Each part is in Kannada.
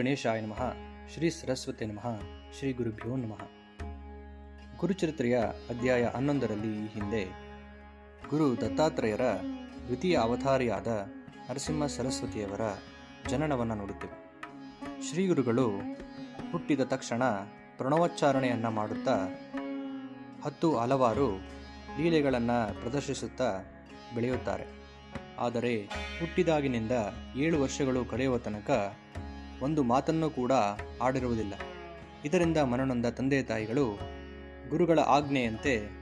ಗಣೇಶಾಯ ನಮಃ. ಶ್ರೀ ಸರಸ್ವತಿ ನಮಃ. ಶ್ರೀ ಗುರುಭ್ಯೋ ನಮಃ. ಗುರುಚರಿತ್ರೆಯ ಅಧ್ಯಾಯ ಹನ್ನೊಂದರಲ್ಲಿ ಈ ಹಿಂದೆ ಗುರು ದತ್ತಾತ್ರೇಯರ ದ್ವಿತೀಯ ಅವತಾರಿಯಾದ ನರಸಿಂಹ ಸರಸ್ವತಿಯವರ ಜನನವನ್ನು ನೋಡುತ್ತೇವೆ. ಶ್ರೀ ಗುರುಗಳು ಹುಟ್ಟಿದ ತಕ್ಷಣ ಪ್ರಣವೋಚ್ಚಾರಣೆಯನ್ನು ಮಾಡುತ್ತಾ ಹತ್ತು ಹಲವಾರು ಲೀಲೆಗಳನ್ನು ಪ್ರದರ್ಶಿಸುತ್ತಾ ಬೆಳೆಯುತ್ತಾರೆ. ಆದರೆ ಹುಟ್ಟಿದಾಗಿನಿಂದ ಏಳು ವರ್ಷಗಳು ಕಳೆಯುವ ತನಕ ಒಂದು ಮಾತನ್ನು ಕೂಡ ಆಡಿರುವುದಿಲ್ಲ. ಇದರಿಂದ ಮನನೊಂದ ತಂದೆ ತಾಯಿಗಳು ಗುರುಗಳ ಆಜ್ಞೆಯಂತೆ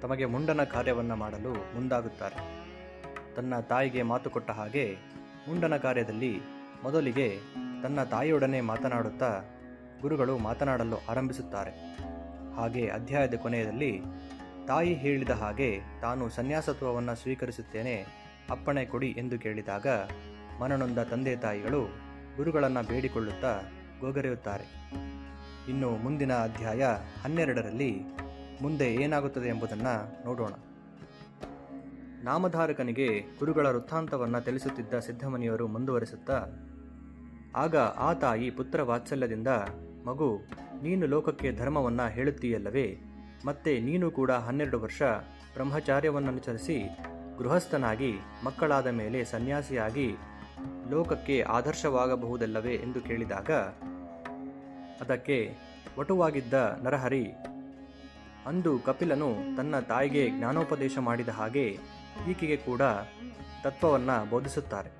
ತಮಗೆ ಮುಂಡನ ಕಾರ್ಯವನ್ನು ಮಾಡಲು ಮುಂದಾಗುತ್ತಾರೆ. ತನ್ನ ತಾಯಿಗೆ ಮಾತು ಕೊಟ್ಟ ಹಾಗೆ ಮುಂಡನ ಕಾರ್ಯದಲ್ಲಿ ಮೊದಲಿಗೆ ತನ್ನ ತಾಯಿಯೊಡನೆ ಮಾತನಾಡುತ್ತಾ ಗುರುಗಳು ಮಾತನಾಡಲು ಆರಂಭಿಸುತ್ತಾರೆ. ಹಾಗೆ ಅಧ್ಯಾಯದ ಕೊನೆಯಲ್ಲಿ ತಾಯಿ ಹೇಳಿದ ಹಾಗೆ ತಾನು ಸನ್ಯಾಸತ್ವವನ್ನು ಸ್ವೀಕರಿಸುತ್ತೇನೆ, ಅಪ್ಪಣೆ ಕೊಡಿ ಎಂದು ಕೇಳಿದಾಗ ಮನನೊಂದ ತಂದೆ ತಾಯಿಗಳು ಗುರುಗಳನ್ನು ಬೇಡಿಕೊಳ್ಳುತ್ತಾ ಗೋಗರೆಯುತ್ತಾರೆ. ಇನ್ನು ಮುಂದಿನ ಅಧ್ಯಾಯ ಹನ್ನೆರಡರಲ್ಲಿ ಮುಂದೆ ಏನಾಗುತ್ತದೆ ಎಂಬುದನ್ನು ನೋಡೋಣ. ನಾಮಧಾರಕನಿಗೆ ಗುರುಗಳ ವೃತ್ತಾಂತವನ್ನು ತಿಳಿಸುತ್ತಿದ್ದ ಸಿದ್ಧಮನಿಯವರು ಮುಂದುವರಿಸುತ್ತಾ, ಆಗ ಆ ತಾಯಿ ಪುತ್ರ ವಾತ್ಸಲ್ಯದಿಂದ, ಮಗು, ನೀನು ಲೋಕಕ್ಕೆ ಧರ್ಮವನ್ನು ಹೇಳುತ್ತೀಯಲ್ಲವೇ? ಮತ್ತೆ ನೀನು ಕೂಡ ಹನ್ನೆರಡು ವರ್ಷ ಬ್ರಹ್ಮಚಾರ್ಯವನ್ನನುಸರಿಸಿ ಗೃಹಸ್ಥನಾಗಿ ಮಕ್ಕಳಾದ ಮೇಲೆ ಸನ್ಯಾಸಿಯಾಗಿ ಲೋಕಕ್ಕೆ ಆದರ್ಶವಾಗಬಹುದಲ್ಲವೇ ಎಂದು ಕೇಳಿದಾಗ, ಅದಕ್ಕೆ ವಟುವಾಗಿದ್ದ ನರಹರಿ, ಅಂದು ಕಪಿಲನು ತನ್ನ ತಾಯಿಗೆ ಜ್ಞಾನೋಪದೇಶ ಮಾಡಿದ ಹಾಗೆ ಈಕೆಗೆ ಕೂಡ ತತ್ವವನ್ನು ಬೋಧಿಸುತ್ತಾರೆ.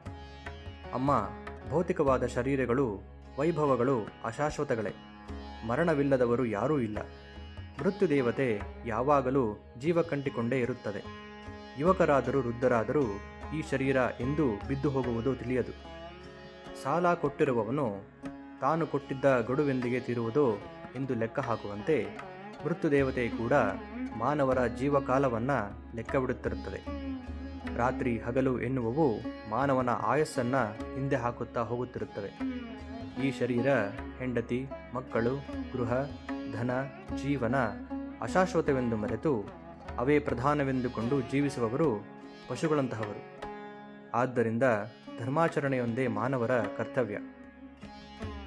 ಅಮ್ಮ, ಭೌತಿಕವಾದ ಶರೀರಗಳು, ವೈಭವಗಳು ಅಶಾಶ್ವತಗಳೇ. ಮರಣವಿಲ್ಲದವರು ಯಾರೂ ಇಲ್ಲ. ಮೃತ್ಯುದೇವತೆ ಯಾವಾಗಲೂ ಜೀವ ಕಂಟಿಕೊಂಡೇ ಇರುತ್ತದೆ. ಯುವಕರಾದರೂ ವೃದ್ಧರಾದರೂ ಈ ಶರೀರ ಎಂದು ಬಿದ್ದು ಹೋಗುವುದು ತಿಳಿಯದು. ಸಾಲ ಕೊಟ್ಟಿರುವವನು ತಾನು ಕೊಟ್ಟಿದ್ದ ಗಡುವೆಂದಿಗೆ ತೀರುವುದೋ ಎಂದು ಲೆಕ್ಕ ಹಾಕುವಂತೆ ಮೃತ್ಯುದೇವತೆ ಕೂಡ ಮಾನವರ ಜೀವಕಾಲವನ್ನು ಲೆಕ್ಕವಿಡುತ್ತಿರುತ್ತದೆ ರಾತ್ರಿ ಹಗಲು ಎನ್ನುವವು ಮಾನವನ ಆಯಸ್ಸನ್ನು ಹಿಂದೆ ಹಾಕುತ್ತಾ ಹೋಗುತ್ತಿರುತ್ತವೆ. ಈ ಶರೀರ ಹೆಂಡತಿ, ಮಕ್ಕಳು, ಗೃಹ, ಧನ, ಜೀವನ ಅಶಾಶ್ವತವೆಂದು ಮರೆತು ಅವೇ ಪ್ರಧಾನವೆಂದುಕೊಂಡು ಜೀವಿಸುವವರು ಪಶುಗಳಂತಹವರು. ಆದ್ದರಿಂದ ಧರ್ಮಾಚರಣೆಯೊಂದೇ ಮಾನವರ ಕರ್ತವ್ಯ.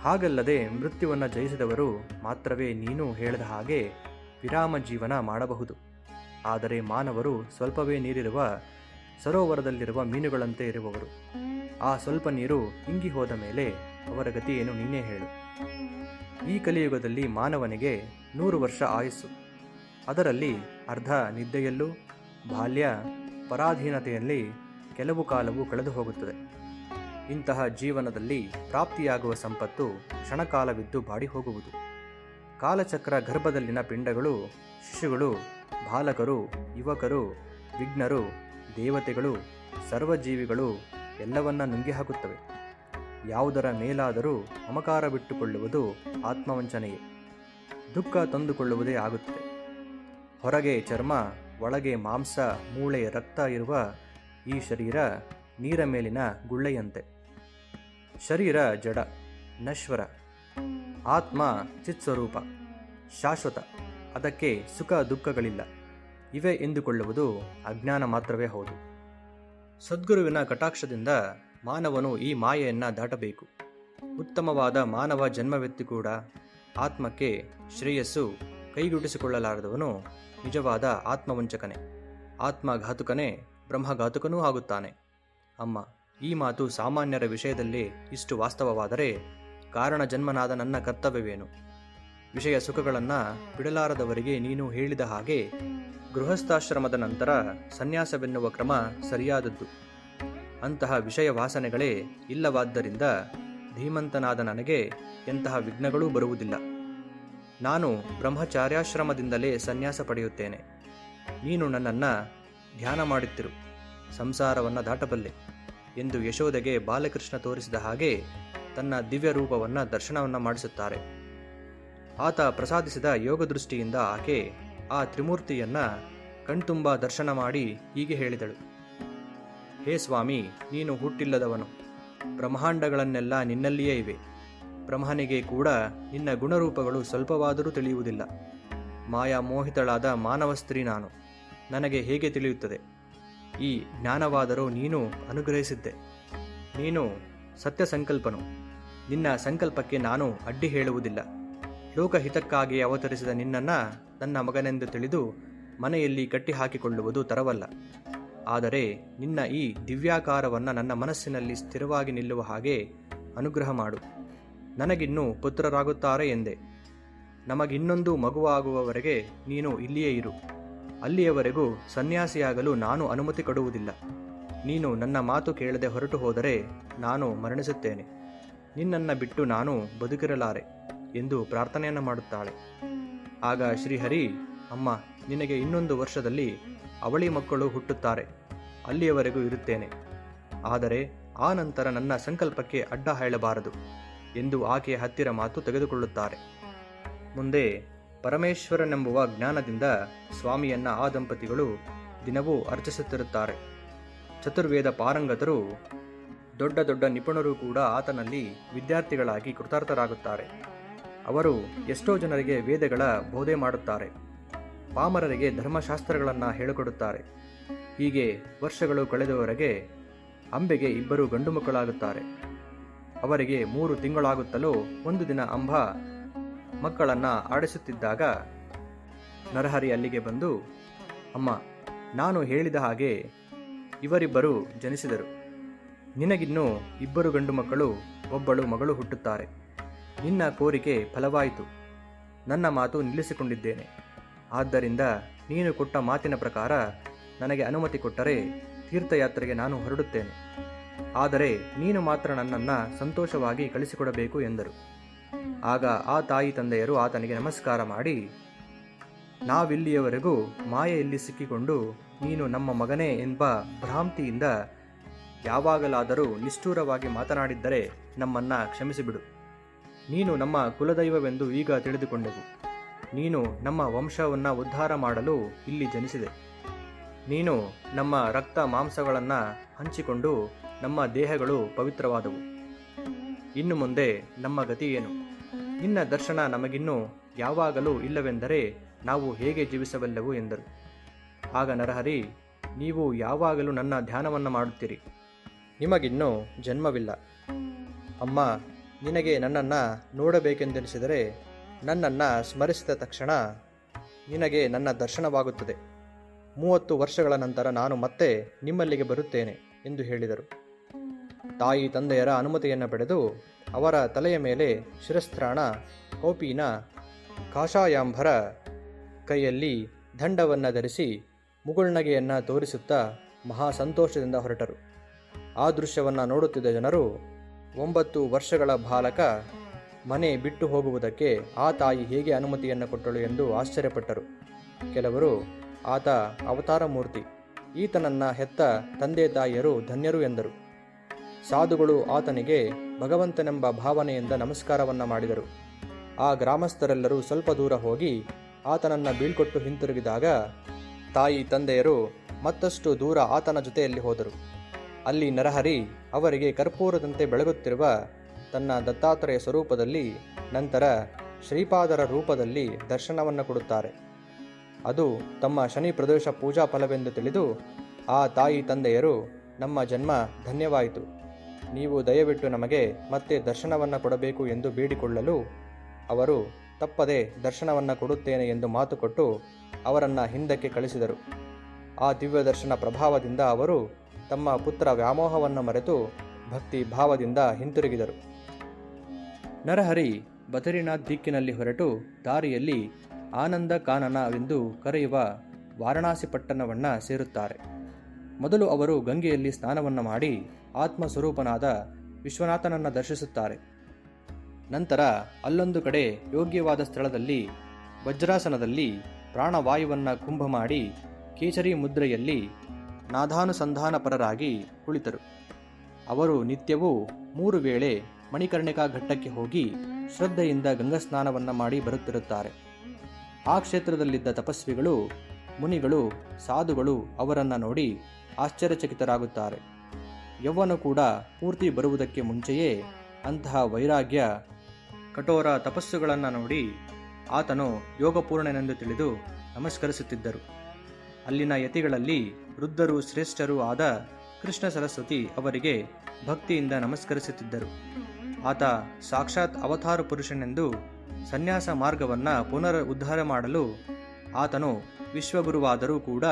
ಹಾಗಲ್ಲದೆ ಮೃತ್ಯುವನ್ನು ಜಯಿಸಿದವರು ಮಾತ್ರವೇ ನೀನು ಹೇಳಿದ ಹಾಗೆ ವಿರಾಮ ಜೀವನ ಮಾಡಬಹುದು. ಆದರೆ ಮಾನವರು ಸ್ವಲ್ಪವೇ ನೀರಿರುವ ಸರೋವರದಲ್ಲಿರುವ ಮೀನುಗಳಂತೆ ಇರುವವರು. ಆ ಸ್ವಲ್ಪ ನೀರು ಇಂಗಿ ಹೋದ ಮೇಲೆ ಅವರ ಗತಿಯೇನು ನೀನೇ ಹೇಳು. ಈ ಕಲಿಯುಗದಲ್ಲಿ ಮಾನವನಿಗೆ ನೂರು ವರ್ಷ ಆಯಸ್ಸು. ಅದರಲ್ಲಿ ಅರ್ಧ ನಿದ್ದೆಯಲ್ಲೂ, ಬಾಲ್ಯ, ಪರಾಧೀನತೆಯಲ್ಲಿ ಕೆಲವು ಕಾಲವು ಕಳೆದು ಹೋಗುತ್ತದೆ. ಇಂತಹ ಜೀವನದಲ್ಲಿ ಪ್ರಾಪ್ತಿಯಾಗುವ ಸಂಪತ್ತು ಕ್ಷಣಕಾಲವಿದ್ದು ಬಾಡಿ ಹೋಗುವುದು. ಕಾಲಚಕ್ರ ಗರ್ಭದಲ್ಲಿನ ಪಿಂಡಗಳು, ಶಿಶುಗಳು, ಬಾಲಕರು, ಯುವಕರು, ವಿಘ್ನರು, ದೇವತೆಗಳು, ಸರ್ವಜೀವಿಗಳು ಎಲ್ಲವನ್ನ ನುಂಗಿ ಹಾಕುತ್ತವೆ ಯಾವುದರ ಮೇಲಾದರೂ ಅಮಕಾರ ಬಿಟ್ಟುಕೊಳ್ಳುವುದು ಆತ್ಮವಂಚನೆಯೇ. ದುಃಖ ತಂದುಕೊಳ್ಳುವುದೇ ಆಗುತ್ತದೆ. ಹೊರಗೆ ಚರ್ಮ, ಒಳಗೆ ಮಾಂಸ ಮೂಳೆ ರಕ್ತ ಇರುವ ಈ ಶರೀರ ನೀರ ಮೇಲಿನ ಗುಳ್ಳೆಯಂತೆ. ಶರೀರ ಜಡ, ನಶ್ವರ. ಆತ್ಮ ಚಿತ್ಸ್ವರೂಪ, ಶಾಶ್ವತ. ಅದಕ್ಕೆ ಸುಖ ದುಃಖಗಳಿಲ್ಲ. ಇವೆ ಎಂದುಕೊಳ್ಳುವುದು ಅಜ್ಞಾನ ಮಾತ್ರವೇ ಹೌದು. ಸದ್ಗುರುವಿನ ಕಟಾಕ್ಷದಿಂದ ಮಾನವನು ಈ ಮಾಯೆಯನ್ನು ದಾಟಬೇಕು. ಉತ್ತಮವಾದ ಮಾನವ ಜನ್ಮವೆತ್ತಿ ಕೂಡ ಆತ್ಮಕ್ಕೆ ಶ್ರೇಯಸ್ಸು ಕೈಗೂಡಿಸಿಕೊಳ್ಳಲಾರದವನು ನಿಜವಾದ ಆತ್ಮವಂಚಕನೇ. ಆತ್ಮಘಾತುಕನೇ ಬ್ರಹ್ಮಘಾತುಕನೂ ಆಗುತ್ತಾನೆ. ಅಮ್ಮ, ಈ ಮಾತು ಸಾಮಾನ್ಯರ ವಿಷಯದಲ್ಲಿ ಇಷ್ಟು ವಾಸ್ತವವಾದರೆ ಕಾರಣ ಜನ್ಮನಾದ ನನ್ನ ಕರ್ತವ್ಯವೇನು? ವಿಷಯ ಸುಖಗಳನ್ನು ಬಿಡಲಾರದವರಿಗೆ ನೀನು ಹೇಳಿದ ಹಾಗೆ ಗೃಹಸ್ಥಾಶ್ರಮದ ನಂತರ ಸನ್ಯಾಸವೆನ್ನುವ ಕ್ರಮ ಸರಿಯಾದದ್ದು. ಅಂತಹ ವಿಷಯ ವಾಸನೆಗಳೇ ಇಲ್ಲವಾದ್ದರಿಂದ ಧೀಮಂತನಾದ ನನಗೆ ಎಂತಹ ವಿಘ್ನಗಳೂ ಬರುವುದಿಲ್ಲ. ನಾನು ಬ್ರಹ್ಮಚಾರ್ಯಾಶ್ರಮದಿಂದಲೇ ಸನ್ಯಾಸ ಪಡೆಯುತ್ತೇನೆ. ನೀನು ನನ್ನನ್ನು ಧ್ಯಾನ ಮಾಡುತ್ತಿರು. ಸಂಸಾರವನ್ನು ದಾಟಬಲ್ಲೆ ಎಂದು ಯಶೋದೆಗೆ ಬಾಲಕೃಷ್ಣ ತೋರಿಸಿದ ಹಾಗೆ ತನ್ನ ದಿವ್ಯ ರೂಪವನ್ನು ದರ್ಶನವನ್ನು ಮಾಡಿಸುತ್ತಾರೆ. ಆತ ಪ್ರಸಾದಿಸಿದ ಯೋಗ ದೃಷ್ಟಿಯಿಂದ ಆಕೆ ಆ ತ್ರಿಮೂರ್ತಿಯನ್ನ ಕಣ್ತುಂಬ ದರ್ಶನ ಮಾಡಿ ಹೀಗೆ ಹೇಳಿದಳು. ಹೇ ಸ್ವಾಮಿ, ನೀನು ಹುಟ್ಟಿಲ್ಲದವನು. ಬ್ರಹ್ಮಾಂಡಗಳನ್ನೆಲ್ಲ ನಿನ್ನಲ್ಲಿಯೇ ಇವೆ. ಬ್ರಹ್ಮನಿಗೆ ಕೂಡ ನಿನ್ನ ಗುಣರೂಪಗಳು ಸ್ವಲ್ಪವಾದರೂ ತಿಳಿಯುವುದಿಲ್ಲ. ಮಾಯಾ ಮೋಹಿತಳಾದ ಮಾನವ ಸ್ತ್ರೀ ನಾನು. ನನಗೆ ಹೇಗೆ ತಿಳಿಯುತ್ತದೆ? ಈ ಜ್ಞಾನವಾದರೂ ನೀನು ಅನುಗ್ರಹಿಸಿದ್ದೆ. ನೀನು ಸತ್ಯ ಸಂಕಲ್ಪನು ನಿನ್ನ ಸಂಕಲ್ಪಕ್ಕೆ ನಾನು ಅಡ್ಡಿ ಹೇಳುವುದಿಲ್ಲ. ಲೋಕಹಿತಕ್ಕಾಗಿ ಅವತರಿಸಿದ ನಿನ್ನನ್ನು ನನ್ನ ಮಗನೆಂದು ತಿಳಿದು ಮನೆಯಲ್ಲಿ ಕಟ್ಟಿಹಾಕಿಕೊಳ್ಳುವುದು ತರವಲ್ಲ. ಆದರೆ ನಿನ್ನ ಈ ದಿವ್ಯಾಕಾರವನ್ನು ನನ್ನ ಮನಸ್ಸಿನಲ್ಲಿ ಸ್ಥಿರವಾಗಿ ನಿಲ್ಲುವ ಹಾಗೆ ಅನುಗ್ರಹ ಮಾಡು. ನನಗಿನ್ನೂ ಪುತ್ರರಾಗುತ್ತಾರೆ ಎಂದೆ. ನಮಗಿನ್ನೊಂದು ಮಗುವಾಗುವವರೆಗೆ ನೀನು ಇಲ್ಲಿಯೇ ಇರು. ಅಲ್ಲಿಯವರೆಗೂ ಸನ್ಯಾಸಿಯಾಗಲು ನಾನು ಅನುಮತಿ ಕೊಡುವುದಿಲ್ಲ. ನೀನು ನನ್ನ ಮಾತು ಕೇಳದೆ ಹೊರಟು ಹೋದರೆ ನಾನು ಮರಣಿಸುತ್ತೇನೆ. ನಿನ್ನನ್ನು ಬಿಟ್ಟು ನಾನು ಬದುಕಿರಲಾರೆ ಎಂದು ಪ್ರಾರ್ಥನೆಯನ್ನು ಮಾಡುತ್ತಾಳೆ. ಆಗ ಶ್ರೀಹರಿ, ಅಮ್ಮ, ನಿನಗೆ ಇನ್ನೊಂದು ವರ್ಷದಲ್ಲಿ ಅವಳಿ ಮಕ್ಕಳು ಹುಟ್ಟುತ್ತಾರೆ. ಅಲ್ಲಿಯವರೆಗೂ ಇರುತ್ತೇನೆ. ಆದರೆ ಆ ನಂತರ ನನ್ನ ಸಂಕಲ್ಪಕ್ಕೆ ಅಡ್ಡ ಹೇಳಬಾರದು ಎಂದು ಆಕೆಯ ಹತ್ತಿರ ಮಾತು ತೆಗೆದುಕೊಳ್ಳುತ್ತಾರೆ. ಮುಂದೆ ಪರಮೇಶ್ವರನೆಂಬುವ ಜ್ಞಾನದಿಂದ ಸ್ವಾಮಿಯನ್ನ ಆ ದಂಪತಿಗಳು ದಿನವೂ ಅರ್ಚಿಸುತ್ತಿರುತ್ತಾರೆ. ಚತುರ್ವೇದ ಪಾರಂಗತರು ದೊಡ್ಡ ದೊಡ್ಡ ನಿಪುಣರು ಕೂಡ ಆತನಲ್ಲಿ ವಿದ್ಯಾರ್ಥಿಗಳಾಗಿ ಕೃತಾರ್ಥರಾಗುತ್ತಾರೆ. ಅವರು ಎಷ್ಟೋ ಜನರಿಗೆ ವೇದಗಳ ಬೋಧೆ ಮಾಡುತ್ತಾರೆ. ಪಾಮರರಿಗೆ ಧರ್ಮಶಾಸ್ತ್ರಗಳನ್ನು ಹೇಳಿಕೊಡುತ್ತಾರೆ. ಹೀಗೆ ವರ್ಷಗಳು ಕಳೆದವರೆಗೆ ಅಂಬೆಗೆ ಇಬ್ಬರು ಗಂಡು ಮಕ್ಕಳಾಗುತ್ತಾರೆ ಅವರಿಗೆ ಮೂರು ತಿಂಗಳಾಗುತ್ತಲೂ ಒಂದು ದಿನ ಅಂಬ ಮಕ್ಕಳನ್ನ ಆಡಿಸುತ್ತಿದ್ದಾಗ ನರಹರಿ ಅಲ್ಲಿಗೆ ಬಂದು, ಅಮ್ಮ, ನಾನು ಹೇಳಿದ ಹಾಗೆ ಇವರಿಬ್ಬರು ಜನಿಸಿದರು. ನಿನಗಿನ್ನೂ ಇಬ್ಬರು ಗಂಡು ಮಕ್ಕಳು, ಒಬ್ಬಳು ಮಗಳು ಹುಟ್ಟುತ್ತಾರೆ. ನಿನ್ನ ಕೋರಿಕೆ ಫಲವಾಯಿತು. ನನ್ನ ಮಾತು ನಿಲ್ಲಿಸಿಕೊಂಡಿದ್ದೇನೆ. ಆದ್ದರಿಂದ ನೀನು ಕೊಟ್ಟ ಮಾತಿನ ಪ್ರಕಾರ ನನಗೆ ಅನುಮತಿ ಕೊಟ್ಟರೆ ತೀರ್ಥಯಾತ್ರೆಗೆ ನಾನು ಹೊರಡುತ್ತೇನೆ. ಆದರೆ ನೀನು ಮಾತ್ರ ನನ್ನನ್ನು ಸಂತೋಷವಾಗಿ ಕಳಿಸಿಕೊಡಬೇಕು ಎಂದರು. ಆಗ ಆ ತಾಯಿ ತಂದೆಯರು ಆತನಿಗೆ ನಮಸ್ಕಾರ ಮಾಡಿ, ನಾವಿಲ್ಲಿಯವರೆಗೂ ಮಾಯೆಯಲ್ಲಿ ಸಿಕ್ಕಿಕೊಂಡು ನೀನು ನಮ್ಮ ಮಗನೇ ಎಂಬ ಭ್ರಾಂತಿಯಿಂದ ಯಾವಾಗಲಾದರೂ ನಿಷ್ಠೂರವಾಗಿ ಮಾತನಾಡಿದ್ದರೆ ನಮ್ಮನ್ನ ಕ್ಷಮಿಸಿಬಿಡು. ನೀನು ನಮ್ಮ ಕುಲದೈವವೆಂದು ಈಗ ತಿಳಿದುಕೊಂಡೆವು. ನೀನು ನಮ್ಮ ವಂಶವನ್ನು ಉದ್ಧಾರ ಮಾಡಲು ಇಲ್ಲಿ ಜನಿಸಿದೆ. ನೀನು ನಮ್ಮ ರಕ್ತ ಮಾಂಸಗಳನ್ನು ಹಂಚಿಕೊಂಡು ನಮ್ಮ ದೇಹಗಳು ಪವಿತ್ರವಾದವು. ಇನ್ನು ಮುಂದೆ ನಮ್ಮ ಗತಿ ಏನು? ನಿನ್ನ ದರ್ಶನ ನಮಗಿನ್ನೂ ಯಾವಾಗಲೂ ಇಲ್ಲವೆಂದರೆ ನಾವು ಹೇಗೆ ಜೀವಿಸಬಲ್ಲೆವು ಎಂದರು. ಆಗ ನರಹರಿ, ನೀವು ಯಾವಾಗಲೂ ನನ್ನ ಧ್ಯಾನವನ್ನು ಮಾಡುತ್ತೀರಿ? ನಿಮಗಿನ್ನೂ ಜನ್ಮವಿಲ್ಲ. ಅಮ್ಮ, ನಿನಗೆ ನನ್ನನ್ನು ನೋಡಬೇಕೆಂದೆನಿಸಿದರೆ ನನ್ನನ್ನು ಸ್ಮರಿಸಿದ ತಕ್ಷಣ ನಿನಗೆ ನನ್ನ ದರ್ಶನವಾಗುತ್ತದೆ. ಮೂವತ್ತು ವರ್ಷಗಳ ನಂತರ ನಾನು ಮತ್ತೆ ನಿಮ್ಮಲ್ಲಿಗೆ ಬರುತ್ತೇನೆ ಎಂದು ಹೇಳಿದರು. ತಾಯಿ ತಂದೆಯರ ಅನುಮತಿಯನ್ನು ಪಡೆದು ಅವರ ತಲೆಯ ಮೇಲೆ ಶಿರಸ್ತ್ರಾಣ, ಕೋಪಿನ ಕಾಷಾಯಾಂಬರ ಕೈಯಲ್ಲಿ ದಂಡವನ್ನು ಧರಿಸಿ ಮುಗುಳ್ನಗೆಯನ್ನು ತೋರಿಸುತ್ತಾ ಮಹಾ ಸಂತೋಷದಿಂದ ಹೊರಟರು. ಆ ದೃಶ್ಯವನ್ನು ನೋಡುತ್ತಿದ್ದ ಜನರು ಒಂಬತ್ತು ವರ್ಷಗಳ ಬಾಲಕ ಮನೆ ಬಿಟ್ಟು ಹೋಗುವುದಕ್ಕೆ ಆ ತಾಯಿ ಹೇಗೆ ಅನುಮತಿಯನ್ನು ಕೊಟ್ಟಳು ಎಂದು ಆಶ್ಚರ್ಯಪಟ್ಟರು. ಕೆಲವರು, ಆತ ಅವತಾರ ಮೂರ್ತಿ, ಈತನನ್ನ ಹೆತ್ತ ತಂದೆ ತಾಯಿಯರು ಧನ್ಯರು ಎಂದರು. ಸಾಧುಗಳು ಆತನಿಗೆ ಭಗವಂತನೆಂಬ ಭಾವನೆಯಿಂದ ನಮಸ್ಕಾರವನ್ನು ಮಾಡಿದರು. ಆ ಗ್ರಾಮಸ್ಥರೆಲ್ಲರೂ ಸ್ವಲ್ಪ ದೂರ ಹೋಗಿ ಆತನನ್ನು ಬೀಳ್ಕೊಟ್ಟು ಹಿಂತಿರುಗಿದಾಗ ತಾಯಿ ತಂದೆಯರು ಮತ್ತಷ್ಟು ದೂರ ಆತನ ಜೊತೆಯಲ್ಲಿ ಹೋದರು. ಅಲ್ಲಿ ನರಹರಿ ಅವರಿಗೆ ಕರ್ಪೂರದಂತೆ ಬೆಳಗುತ್ತಿರುವ ತನ್ನ ದತ್ತಾತ್ರೇಯ ಸ್ವರೂಪದಲ್ಲಿ ನಂತರ ಶ್ರೀಪಾದರ ರೂಪದಲ್ಲಿ ದರ್ಶನವನ್ನು ಕೊಡುತ್ತಾರೆ. ಅದು ತಮ್ಮ ಶನಿ ಪ್ರದೋಷ ಪೂಜಾ ಫಲವೆಂದು ತಿಳಿದು ಆ ತಾಯಿ ತಂದೆಯರು ನಮ್ಮ ಜನ್ಮ ಧನ್ಯವಾಯಿತು. ನೀವು ದಯವಿಟ್ಟು ನಮಗೆ ಮತ್ತೆ ದರ್ಶನವನ್ನು ಕೊಡಬೇಕು ಎಂದು ಬೇಡಿಕೊಳ್ಳಲು ಅವರು ತಪ್ಪದೆ ದರ್ಶನವನ್ನು ಕೊಡುತ್ತೇನೆ ಎಂದು ಮಾತುಕೊಟ್ಟು ಅವರನ್ನು ಹಿಂದಕ್ಕೆ ಕಳಿಸಿದರು. ಆ ದಿವ್ಯ ದರ್ಶನ ಪ್ರಭಾವದಿಂದ ಅವರು ತಮ್ಮ ಪುತ್ರ ವ್ಯಾಮೋಹವನ್ನು ಮರೆತು ಭಕ್ತಿ ಭಾವದಿಂದ ಹಿಂತಿರುಗಿದರು. ನರಹರಿ ಬದರಿನಾಥ್ ದಿಕ್ಕಿನಲ್ಲಿ ಹೊರಟು ದಾರಿಯಲ್ಲಿ ಆನಂದ ಎಂದು ಕರೆಯುವ ವಾರಣಾಸಿ ಪಟ್ಟಣವನ್ನು ಸೇರುತ್ತಾರೆ. ಮೊದಲು ಅವರು ಗಂಗೆಯಲ್ಲಿ ಸ್ನಾನವನ್ನು ಮಾಡಿ ಆತ್ಮ ಸ್ವರೂಪನಾದ ವಿಶ್ವನಾಥನನ್ನು ದರ್ಶಿಸುತ್ತಾರೆ. ನಂತರ ಅಲ್ಲೊಂದು ಕಡೆ ಯೋಗ್ಯವಾದ ಸ್ಥಳದಲ್ಲಿ ವಜ್ರಾಸನದಲ್ಲಿ ಪ್ರಾಣವಾಯುವನ್ನು ಕುಂಭ ಮಾಡಿ ಕೇಸರಿ ಮುದ್ರೆಯಲ್ಲಿ ನಾದಾನುಸಂಧಾನಪರರಾಗಿ ಕುಳಿತರು. ಅವರು ನಿತ್ಯವೂ ಮೂರು ವೇಳೆ ಮಣಿಕರ್ಣಿಕಾ ಘಟ್ಟಕ್ಕೆ ಹೋಗಿ ಶ್ರದ್ಧೆಯಿಂದ ಗಂಗಾಸ್ನಾನವನ್ನು ಮಾಡಿ ಬರುತ್ತಿರುತ್ತಾರೆ. ಆ ಕ್ಷೇತ್ರದಲ್ಲಿದ್ದ ತಪಸ್ವಿಗಳು, ಮುನಿಗಳು, ಸಾಧುಗಳು ಅವರನ್ನು ನೋಡಿ ಆಶ್ಚರ್ಯಚಕಿತರಾಗುತ್ತಾರೆ. ಯೌವನ ಕೂಡ ಪೂರ್ತಿ ಬರುವುದಕ್ಕೆ ಮುಂಚೆಯೇ ಅಂತಹ ವೈರಾಗ್ಯ, ಕಠೋರ ತಪಸ್ಸುಗಳನ್ನು ನೋಡಿ ಆತನು ಯೋಗಪೂರ್ಣನೆಂದು ತಿಳಿದು ನಮಸ್ಕರಿಸುತ್ತಿದ್ದರು. ಅಲ್ಲಿನ ಯತಿಗಳಲ್ಲಿ ವೃದ್ಧರು ಶ್ರೇಷ್ಠರೂ ಆದ ಕೃಷ್ಣ ಸರಸ್ವತಿ ಅವರಿಗೆ ಭಕ್ತಿಯಿಂದ ನಮಸ್ಕರಿಸುತ್ತಿದ್ದರು. ಆತ ಸಾಕ್ಷಾತ್ ಅವತಾರ ಪುರುಷನೆಂದು ಸನ್ಯಾಸ ಮಾರ್ಗವನ್ನು ಪುನರ್ ಉದ್ಧಾರ ಮಾಡಲು ಆತನು ವಿಶ್ವಗುರುವಾದರೂ ಕೂಡ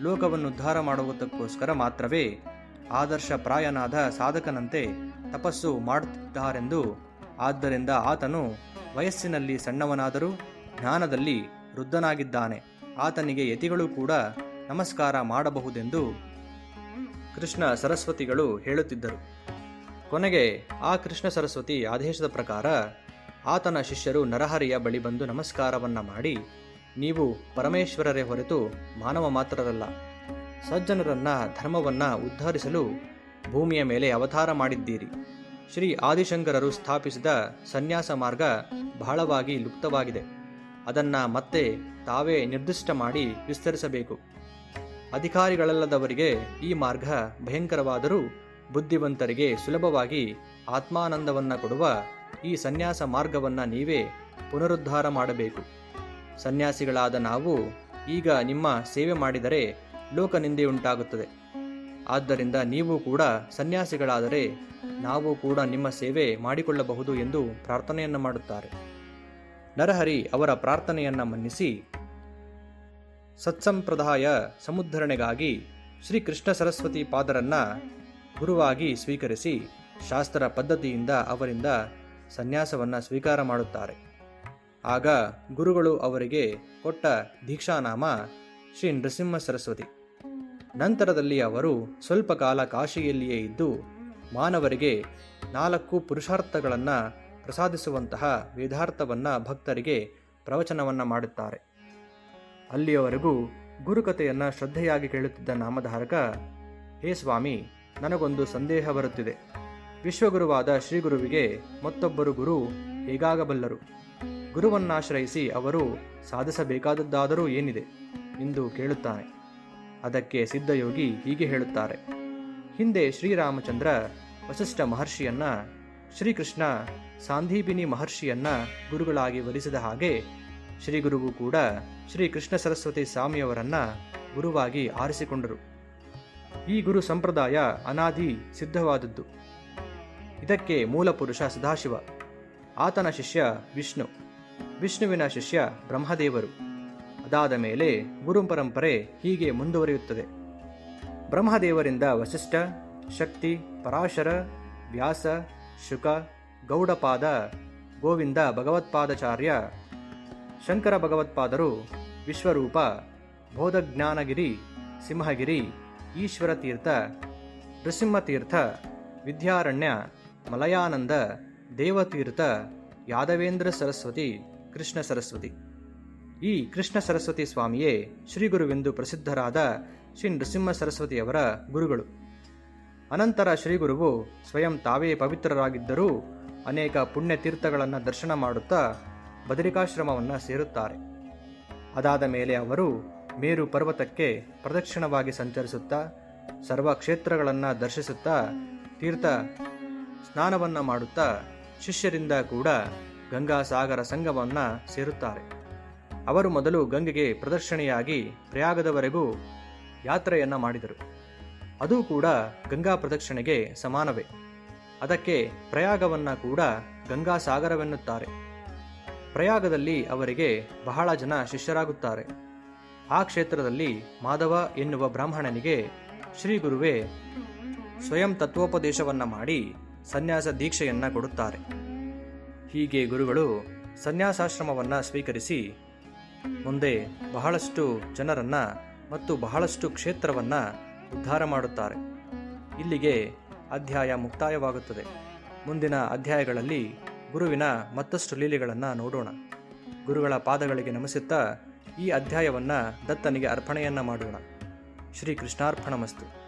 ಲೋಕವನ್ನು ಉದ್ಧಾರ ಮಾಡುವುದಕ್ಕೋಸ್ಕರ ಮಾತ್ರವೇ ಆದರ್ಶಪ್ರಾಯನಾದ ಸಾಧಕನಂತೆ ತಪಸ್ಸು ಮಾಡುತ್ತಿದ್ದಾರೆಂದು. ಆದ್ದರಿಂದ ಆತನು ವಯಸ್ಸಿನಲ್ಲಿ ಸಣ್ಣವನಾದರೂ ಜ್ಞಾನದಲ್ಲಿ ವೃದ್ಧನಾಗಿದ್ದಾನೆ. ಆತನಿಗೆ ಯತಿಗಳು ಕೂಡ ನಮಸ್ಕಾರ ಮಾಡಬಹುದೆಂದು ಕೃಷ್ಣ ಸರಸ್ವತಿಗಳು ಹೇಳುತ್ತಿದ್ದರು. ಕೊನೆಗೆ ಆ ಕೃಷ್ಣ ಸರಸ್ವತಿ ಆದೇಶದ ಪ್ರಕಾರ ಆತನ ಶಿಷ್ಯರು ನರಹರಿಯ ಬಳಿ ಬಂದು ನಮಸ್ಕಾರವನ್ನ ಮಾಡಿ, ನೀವು ಪರಮೇಶ್ವರರೇ ಹೊರತು ಮಾನವ ಮಾತ್ರರಲ್ಲ ಸಜ್ಜನರನ್ನ ಧರ್ಮವನ್ನ ಉದ್ಧರಿಸಲು ಭೂಮಿಯ ಮೇಲೆ ಅವತಾರ ಮಾಡಿದ್ದೀರಿ. ಶ್ರೀ ಆದಿಶಂಕರರು ಸ್ಥಾಪಿಸಿದ ಸನ್ಯಾಸ ಮಾರ್ಗ ಬಹಳವಾಗಿ ಲುಪ್ತವಾಗಿದೆ. ಅದನ್ನು ಮತ್ತೆ ತಾವೇ ನಿರ್ದಿಷ್ಟ ಮಾಡಿ ವಿಸ್ತರಿಸಬೇಕು. ಅಧಿಕಾರಿಗಳಲ್ಲದವರಿಗೆ ಈ ಮಾರ್ಗ ಭಯಂಕರವಾದರೂ ಬುದ್ಧಿವಂತರಿಗೆ ಸುಲಭವಾಗಿ ಆತ್ಮಾನಂದವನ್ನ ಕೊಡುವ ಈ ಸನ್ಯಾಸ ಮಾರ್ಗವನ್ನ ನೀವೇ ಪುನರುದ್ಧಾರ ಮಾಡಬೇಕು. ಸನ್ಯಾಸಿಗಳಾದ ನಾವು ಈಗ ನಿಮ್ಮ ಸೇವೆ ಮಾಡಿದರೆ ಲೋಕನಿಂದೆ ಉಂಟಾಗುತ್ತದೆ. ಆದ್ದರಿಂದ ನೀವು ಕೂಡ ಸನ್ಯಾಸಿಗಳಾದರೆ ನಾವು ಕೂಡ ನಿಮ್ಮ ಸೇವೆ ಮಾಡಿಕೊಳ್ಳಬಹುದು ಎಂದು ಪ್ರಾರ್ಥನೆಯನ್ನು ಮಾಡುತ್ತಾರೆ. ನರಹರಿ ಅವರ ಪ್ರಾರ್ಥನೆಯನ್ನು ಮನ್ನಿಸಿ, ಸತ್ಸಂಪ್ರದಾಯ ಸಮುದ್ಧರಣೆಗಾಗಿ ಶ್ರೀ ಕೃಷ್ಣ ಸರಸ್ವತಿ ಪಾದರನ್ನ ಗುರುವಾಗಿ ಸ್ವೀಕರಿಸಿ ಶಾಸ್ತ್ರ ಪದ್ಧತಿಯಿಂದ ಅವರಿಂದ ಸನ್ಯಾಸವನ್ನ ಸ್ವೀಕಾರ ಮಾಡುತ್ತಾರೆ. ಆಗ ಗುರುಗಳು ಅವರಿಗೆ ಕೊಟ್ಟ ದೀಕ್ಷಾನಾಮ ಶ್ರೀ ನೃಸಿಂಹ ಸರಸ್ವತಿ. ನಂತರದಲ್ಲಿ ಅವರು ಸ್ವಲ್ಪ ಕಾಲ ಕಾಶಿಯಲ್ಲಿಯೇ ಇದ್ದು ಮಾನವರಿಗೆ ನಾಲ್ಕು ಪುರುಷಾರ್ಥಗಳನ್ನು ಪ್ರಸಾದಿಸುವಂತಹ ವೇದಾರ್ಥವನ್ನು ಭಕ್ತರಿಗೆ ಪ್ರವಚನವನ್ನು ಮಾಡುತ್ತಾರೆ. ಅಲ್ಲಿಯವರೆಗೂ ಗುರುಕಥೆಯನ್ನು ಶ್ರದ್ಧೆಯಾಗಿ ಕೇಳುತ್ತಿದ್ದ ನಾಮಧಾರಕ, ಹೇ ಸ್ವಾಮಿ, ನನಗೊಂದು ಸಂದೇಹ ಬರುತ್ತಿದೆ. ವಿಶ್ವಗುರುವಾದ ಶ್ರೀಗುರುವಿಗೆ ಮತ್ತೊಬ್ಬರು ಗುರು ಹೇಗಾಗಬಲ್ಲರು? ಗುರುವನ್ನಾಶ್ರಯಿಸಿ ಅವರು ಸಾಧಿಸಬೇಕಾದದ್ದಾದರೂ ಏನಿದೆ? ಎಂದು ಕೇಳುತ್ತಾನೆ. ಅದಕ್ಕೆ ಸಿದ್ಧಯೋಗಿ ಹೀಗೆ ಹೇಳುತ್ತಾರೆ. ಹಿಂದೆ ಶ್ರೀರಾಮಚಂದ್ರ ವಸಿಷ್ಠ ಮಹರ್ಷಿಯನ್ನ, ಶ್ರೀಕೃಷ್ಣ ಸಾಂದೀಪಿನಿ ಮಹರ್ಷಿಯನ್ನ ಗುರುಗಳಾಗಿ ವರಿಸಿದ ಹಾಗೆ ಶ್ರೀಗುರುವು ಕೂಡ ಶ್ರೀ ಕೃಷ್ಣ ಸರಸ್ವತಿ ಸ್ವಾಮಿಯವರನ್ನ ಗುರುವಾಗಿ ಆರಿಸಿಕೊಂಡರು. ಈ ಗುರು ಸಂಪ್ರದಾಯ ಅನಾದಿ ಸಿದ್ಧವಾದದ್ದು. ಇದಕ್ಕೆ ಮೂಲ ಪುರುಷ ಸದಾಶಿವ, ಆತನ ಶಿಷ್ಯ ವಿಷ್ಣು, ವಿಷ್ಣುವಿನ ಶಿಷ್ಯ ಬ್ರಹ್ಮದೇವರು. ಅದಾದ ಮೇಲೆ ಗುರು ಪರಂಪರೆ ಹೀಗೆ ಮುಂದುವರಿಯುತ್ತದೆ. ಬ್ರಹ್ಮದೇವರಿಂದ ವಸಿಷ್ಠ, ಶಕ್ತಿ, ಪರಾಶರ, ವ್ಯಾಸ, ಶುಕ, ಗೌಡಪಾದ, ಗೋವಿಂದ ಭಗವತ್ಪಾದಾಚಾರ್ಯ, ಶಂಕರ ಭಗವತ್ಪಾದರು, ವಿಶ್ವರೂಪ, ಬೋಧಜ್ಞಾನಗಿರಿ, ಸಿಂಹಗಿರಿ ಈಶ್ವರ ತೀರ್ಥ ನೃಸಿಂಹತೀರ್ಥ, ವಿದ್ಯಾರಣ್ಯ, ಮಲಯಾನಂದ, ದೇವತೀರ್ಥ, ಯಾದವೇಂದ್ರ ಸರಸ್ವತಿ, ಕೃಷ್ಣ ಸರಸ್ವತಿ. ಈ ಕೃಷ್ಣ ಸರಸ್ವತಿ ಸ್ವಾಮಿಯೇ ಶ್ರೀಗುರುವೆಂದು ಪ್ರಸಿದ್ಧರಾದ ಶ್ರೀ ನೃಸಿಂಹ ಸರಸ್ವತಿಯವರ ಗುರುಗಳು. ಅನಂತರ ಶ್ರೀಗುರುವು ಸ್ವಯಂ ತಾವೇ ಪವಿತ್ರರಾಗಿದ್ದರೂ ಅನೇಕ ಪುಣ್ಯ ತೀರ್ಥಗಳನ್ನು ದರ್ಶನ ಮಾಡುತ್ತಾ ಬದರಿಕಾಶ್ರಮವನ್ನು ಸೇರುತ್ತಾರೆ. ಅದಾದ ಮೇಲೆ ಅವರು ಮೇರು ಪರ್ವತಕ್ಕೆ ಪ್ರದಕ್ಷಿಣವಾಗಿ ಸಂಚರಿಸುತ್ತಾ ಸರ್ವ ಕ್ಷೇತ್ರಗಳನ್ನು ದರ್ಶಿಸುತ್ತಾ ತೀರ್ಥ ಸ್ನಾನವನ್ನು ಮಾಡುತ್ತಾ ಶಿಷ್ಯರಿಂದ ಕೂಡ ಗಂಗಾಸಾಗರ ಸಂಘವನ್ನು ಸೇರುತ್ತಾರೆ. ಅವರು ಮೊದಲು ಗಂಗೆಗೆ ಪ್ರದಕ್ಷಿಣೆಯಾಗಿ ಪ್ರಯಾಗದವರೆಗೂ ಯಾತ್ರೆಯನ್ನು ಮಾಡಿದರು. ಅದು ಕೂಡ ಗಂಗಾ ಪ್ರದಕ್ಷಿಣೆಗೆ ಸಮಾನವೇ. ಅದಕ್ಕೆ ಪ್ರಯಾಗವನ್ನ ಕೂಡ ಗಂಗಾ ಸಾಗರವೆನ್ನುತ್ತಾರೆ ಪ್ರಯಾಗದಲ್ಲಿ ಅವರಿಗೆ ಬಹಳ ಜನ ಶಿಷ್ಯರಾಗುತ್ತಾರೆ. ಆ ಕ್ಷೇತ್ರದಲ್ಲಿ ಮಾಧವ ಎನ್ನುವ ಬ್ರಾಹ್ಮಣನಿಗೆ ಶ್ರೀ ಗುರುವೇ ಸ್ವಯಂ ತತ್ವೋಪದೇಶವನ್ನ ಮಾಡಿ ಸನ್ಯಾಸ ದೀಕ್ಷೆಯನ್ನ ಕೊಡುತ್ತಾರೆ. ಹೀಗೆ ಗುರುಗಳು ಸನ್ಯಾಸಾಶ್ರಮವನ್ನು ಸ್ವೀಕರಿಸಿ ಮುಂದೆ ಬಹಳಷ್ಟು ಜನರನ್ನ ಮತ್ತು ಬಹಳಷ್ಟು ಕ್ಷೇತ್ರವನ್ನ ಉದ್ಧಾರ ಮಾಡುತ್ತಾರೆ. ಇಲ್ಲಿಗೆ ಅಧ್ಯಾಯ ಮುಕ್ತಾಯವಾಗುತ್ತದೆ. ಮುಂದಿನ ಅಧ್ಯಾಯಗಳಲ್ಲಿ ಗುರುವಿನ ಮತ್ತಷ್ಟು ಲೀಲೆಗಳನ್ನು ನೋಡೋಣ. ಗುರುಗಳ ಪಾದಗಳಿಗೆ ನಮಿಸುತ್ತಾ ಈ ಅಧ್ಯಾಯವನ್ನು ದತ್ತನಿಗೆ ಅರ್ಪಣೆಯನ್ನ ಮಾಡೋಣ. ಶ್ರೀ ಕೃಷ್ಣಾರ್ಪಣಮಸ್ತು